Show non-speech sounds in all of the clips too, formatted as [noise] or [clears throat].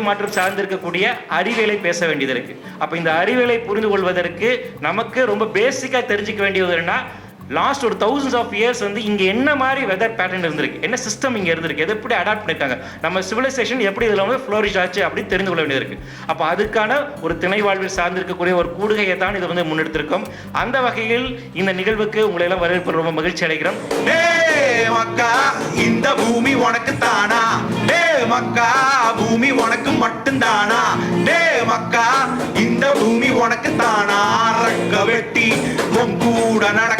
காலநிலை மாற்றம் சார்ந்திருக்கக்கூடிய அறிவியலை பேச வேண்டியது இருக்கு. அப்ப இந்த அறிவியலை புரிந்து கொள்வதற்கு நமக்கு ரொம்ப பேசிக்கா தெரிஞ்சுக்க வேண்டியது என்னன்னா லாஸ்ட் ஒரு தௌசண்ட்ஸ் ஆஃப் இயர்ஸ் வந்து இங்க என்ன மாதிரி வெதர் பேட்டர்ன் இருந்திருக்கு? என்ன சிஸ்டம் இங்க இருந்திருக்கு? எதை எப்படி அடாப்ட் பண்ணிட்டாங்க நம்ம சிவிலைசேஷன் எப்படி இதுல வந்து ஃப்ளோரிஷ் ஆச்சு அப்படி தெரிந்து கொள்ள வேண்டியது இருக்கு. அப்ப அதுக்கான ஒரு திணை வாழ்வில் சார்ந்திருக்கக்கூடிய ஒரு கூடுகையை தான் இதை வந்து முன்னெடுத்திருக்கோம். அந்த வகையில் இந்த நிகழ்வுக்கு உங்களை எல்லாம் வரவேற்பு ரொம்ப மகிழ்ச்சி அடைகிறோம். டேய் மக்கா இந்த பூமி உனக்கு தானா? டே மக்கா பூமி உனக்கு மட்டும்தானா? டே மக்கா இந்த பூமி உனக்கு தானா? ரக்க வெட்டி உன் கூட நடக்க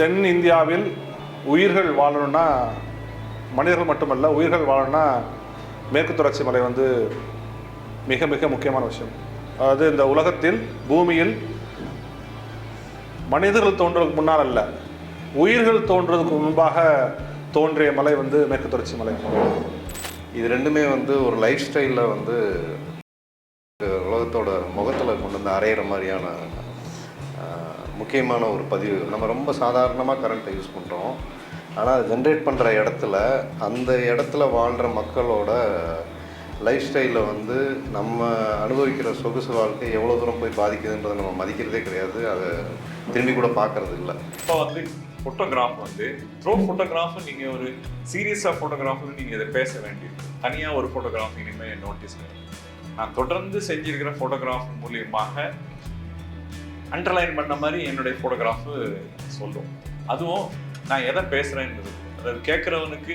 தென் இந்தியாவில் உயிர்கள் வாழணும்னா மனிதர்கள் மட்டுமல்ல உயிர்கள் வாழணும்னா மேற்கு தொடர்ச்சி மலை வந்து மிக மிக முக்கியமான விஷயம். அதாவது இந்த உலகத்தில் பூமியில் மனிதர்கள் தோன்றதுக்கு முன்னால் அல்ல உயிர்கள் தோன்றதுக்கு முன்பாக தோன்றிய மலை வந்து மேற்கு தொடர்ச்சி மலை. இது ரெண்டுமே வந்து ஒரு லைஃப் ஸ்டைலில் வந்து உலகத்தோட முகத்தில் கொண்டு வந்து அரையிற மாதிரியான முக்கியமான ஒரு பதிவு. நம்ம ரொம்ப சாதாரணமாக கரண்ட்டை யூஸ் பண்ணுறோம் ஆனால் அது ஜென்ரேட் பண்ணுற இடத்துல அந்த இடத்துல வாழ்கிற மக்களோட லைஃப் ஸ்டைலில் வந்து நம்ம அனுபவிக்கிற சொகுசு வாழ்க்கை எவ்வளோ தூரம் போய் பாதிக்குதுன்றதை நம்ம மதிக்கிறதே கிடையாது. அதை திரும்பி கூட பார்க்கறது இல்லை. இப்போ வந்து ஃபோட்டோகிராஃப் வந்து த்ரோ ஃபோட்டோகிராஃப் நீங்கள் ஒரு சீரியஸாக ஃபோட்டோகிராஃப்னு நீங்கள் இதை பேச வேண்டியது தனியாக ஒரு ஃபோட்டோகிராஃப் இனிமேல் நோட்டீஸ் நான் தொடர்ந்து செஞ்சிருக்கிற ஃபோட்டோகிராஃப் மூலியமாக அண்டர்லைன் பண்ண மாதிரி என்னுடைய ஃபோட்டோகிராஃபு சொல்லும். அதுவும் நான் எதை பேசுகிறேன்றது அதாவது கேட்குறவனுக்கு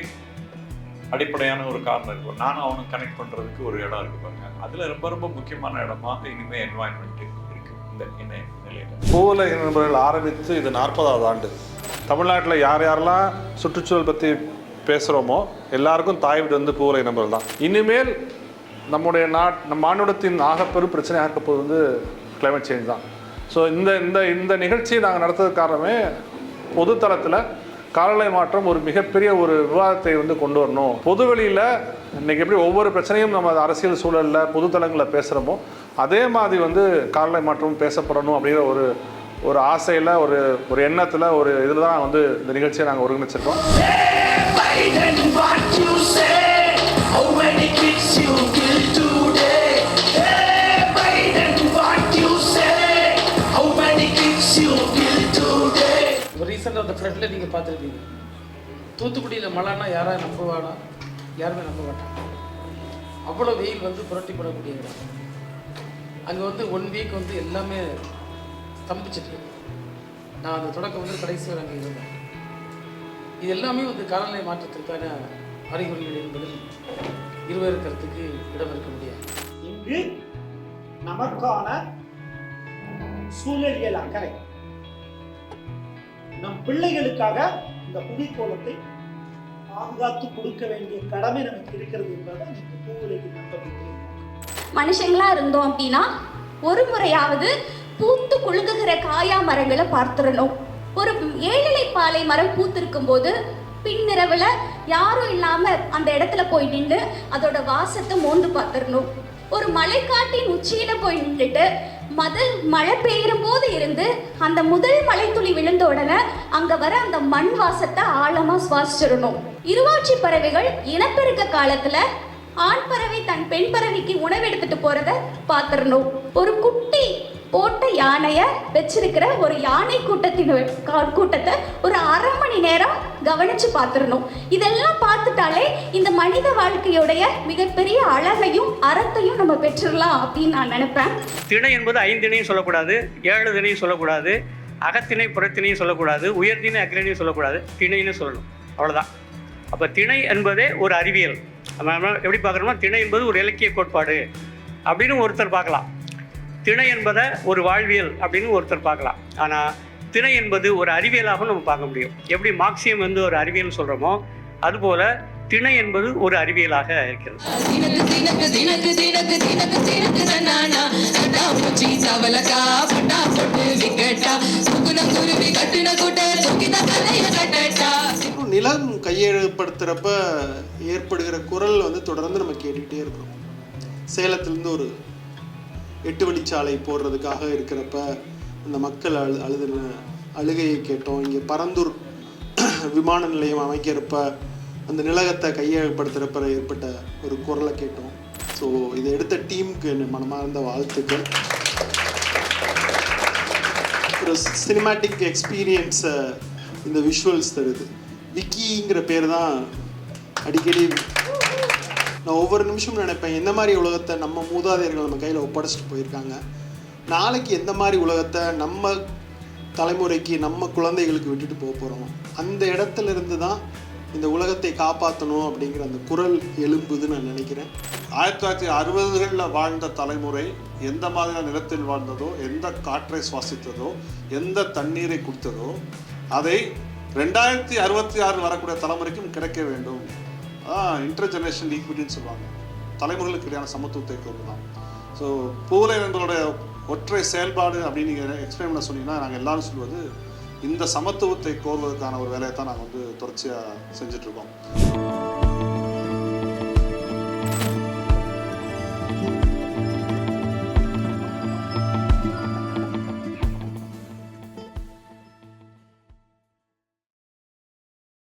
அடிப்படையான ஒரு காரணம் இருக்கும் நானும் அவனும் கனெக்ட் பண்ணுறதுக்கு ஒரு இடம் இருக்கு பாருங்க. அதில் ரொம்ப ரொம்ப முக்கியமான இடமாக இனிமேல் என்வாயன்மெண்ட் இருக்குது இந்த என்ன நிலையில்? பூவுலக நண்பர்கள் ஆரம்பித்து இது நாற்பதாவது ஆண்டு. தமிழ்நாட்டில் யார் யாரெல்லாம் சுற்றுச்சூழல் பற்றி பேசுகிறோமோ எல்லாருக்கும் தாய் வீடு வந்து பூவுலக நண்பர்கள் தான். இனிமேல் நம்முடைய நாட் நம் மானுடத்தின் ஆகப்பெரும் பிரச்சனையாக இருக்க போது வந்து கிளைமேட் சேஞ்ச் தான். ஸோ இந்த இந்த இந்த நிகழ்ச்சியை நாங்கள் நடத்துறது காரணமே பொதுத்தளத்தில் காலநிலை மாற்றம் ஒரு மிகப்பெரிய ஒரு விவாதத்தை வந்து கொண்டு வரணும் பொதுவெளியில் இன்றைக்கி எப்படி ஒவ்வொரு பிரச்சனையும் நம்ம அரசியல் சூழலில் பொதுத்தளங்களில் பேசுகிறோமோ அதே மாதிரி வந்து காலநிலை மாற்றமும் பேசப்படணும் அப்படிங்கிற ஒரு ஒரு ஆசையில் ஒரு ஒரு எண்ணத்தில் ஒரு இதில் தான் வந்து இந்த நிகழ்ச்சியை நாங்கள் ஒருங்கிணைச்சிருக்கோம் Biden, what you say? How many kids you kill to ரீசெண்டாக அந்த ஃப்ளட்டில் நீங்கள் பார்த்துருப்பீங்க. தூத்துக்குடியில் மழைன்னா யாராவது நம்புவானா? யாருமே நம்ப மாட்டாங்க. அவ்வளோ வெயில் வந்து புரட்டிப்படக்கூடிய இடம் அங்கே வந்து ஒன் வீக் வந்து எல்லாமே ஸ்தம்பிச்சிட்டு நான் அந்த தொடக்கம் வந்து கடைசி வரை அங்கே இருந்தேன். இது எல்லாமே வந்து காலநிலை மாற்றத்திற்கான அறிகுறிகள் என்பதில் இருவேறு கருத்துக்கு இடம் இருக்க முடியாது. இங்கு நமக்கான சூழலியல் அக்கறை. நம் பிள்ளைகளுக்காக இந்த புவிக்கோளத்தை பாதுகாத்து கொடுக்க வேண்டிய கடமை நமக்கு இருக்கிறது என்பதை இந்த பூவுலகின் நம்பகத்தை மனுஷங்களா இருந்தோம் அப்படின்னா ஒரு முறையாவது பூத்து குழுங்குகிற காயா மரங்களை பார்த்துடணும். ஒரு ஏழிலை பாலை மரம் பூத்திருக்கும் போது பின்னிரவுல யாரும் இல்லாம அந்த இடத்துல போய் நின்று அதோட வாசத்தை மோந்து பார்த்துடணும். ஒரு மலைக்காட்டின் உச்சியில போய் நின்றுட்டு மதல் மழை பெய்யும் போது இருந்து அந்த முதல் மலைத்துளி விழுந்த உடனே அங்க வர அந்த மண் வாசத்தை ஆழமா சுவாசிச்சிடணும். இருவாட்சி பறவைகள் இனப்பெருக்க காலத்துல ஆண் பறவை தன் பெண் பறவைக்கு உணவு எடுத்துட்டு போறத பாத்திரணும் ஒரு குட்டி போட்ட யானைய வச்சிருக்கிற ஒரு யானை கூட்டத்தின் கூட்டத்தை ஒரு அரை மணி நேரம் கவனிச்சு பார்த்துடணும் இதெல்லாம் பார்த்துட்டாலே இந்த மனித வாழ்க்கையுடைய மிகப்பெரிய அழகையும் அறத்தையும் நம்ம பெற்றுடலாம் அப்படின்னு நான் நினைப்பேன். திணை என்பது ஐந்திணையும் சொல்லக்கூடாது ஏழு திணையும் சொல்லக்கூடாது அகத்திணை புறத்திணையும் சொல்லக்கூடாது உயர்திணை அக்கிரணையும் சொல்லக்கூடாது திணைன்னு சொல்லணும். அவ்வளோதான் அப்போ திணை என்பதே ஒரு அறிவியல். நம்ம எப்படி பார்க்குறோம்னா திணை என்பது ஒரு இலக்கிய கோட்பாடு அப்படின்னு ஒருத்தர் பார்க்கலாம். திணை என்பதை ஒரு வாழ்வியல் அப்படின்னு ஒருத்தர் பார்க்கலாம். ஆனால் திணை என்பது ஒரு அறிவியலாக நம்ம பார்க்க முடியும். எப்படி மார்க்சியம் வந்து ஒரு அறிவியல் சொல்கிறோமோ அதுபோல் திணை என்பது ஒரு அறிவியலாக இருக்கிறது. நிலம் கையெழுப்படுத்துகிறப்ப ஏற்படுகிற குரல் வந்து தொடர்ந்து நம்ம கேட்டுக்கிட்டே இருக்கிறோம். சேலத்திலேருந்து ஒரு எட்டு வழிச்சாலை போடுறதுக்காக இருக்கிறப்ப அந்த மக்கள் அழு அழுதுன அழுகையை கேட்டோம். இங்கே பரந்தூர் [clears throat] விமான நிலையம் அமைக்கிறப்ப அந்த நிலகத்தை கையகப்படுத்துகிறப்ப ஏற்பட்ட ஒரு குரலை கேட்டோம். ஸோ இதை எடுத்த டீமுக்கு என் மனமார்ந்த வாழ்த்துக்கள். ஒரு சினிமேட்டிக் எக்ஸ்பீரியன்ஸை இந்த விஷுவல்ஸ் தருது. விக்கிங்கிற பேர் தான் அடிக்கடி நான் ஒவ்வொரு நிமிஷமும் நினைப்பேன் எந்த மாதிரி உலகத்தை நம்ம மூதாதையர்கள் நம்ம கையில் ஒப்படைச்சிட்டு போயிருக்காங்க? நாளைக்கு எந்த மாதிரி உலகத்தை நம்ம தலைமுறைக்கு நம்ம குழந்தைகளுக்கு விட்டுட்டு போக போகிறோம் அந்த இடத்துல இருந்து தான் இந்த உலகத்தை காப்பாற்றணும் அப்படிங்கிற அந்த குரல் எழும்புதுன்னு நான் நினைக்கிறேன். ஆயிரத்தி தொள்ளாயிரத்தி அறுபதுகளில் வாழ்ந்த தலைமுறை எந்த மாதிரியான நிலத்தில் வாழ்ந்ததோ எந்த காற்றை சுவாசித்ததோ எந்த தண்ணீரை குடித்ததோ அதை ரெண்டாயிரத்தி அறுபத்தி ஆறு வரக்கூடிய தலைமுறைக்கும் கிடைக்க வேண்டும். இன்டர் ஜெனரேஷன் ஈக்விட்டின்னு சொல்லுவாங்க. தலைமுறைகளுக்கு இடையான சமத்துவத்தை தான் ஸோ பூலை எங்களோட ஒற்றை செயல்பாடு அப்படின்னு நீங்கள் எக்ஸ்பிளைன் பண்ண சொன்னீங்கன்னா நாங்கள் எல்லாரும் சொல்வது இந்த சமத்துவத்தை கோருவதற்கான ஒரு வேலையை தான் நாங்கள் வந்து தொடர்ச்சியாக செஞ்சுட்ருக்கோம்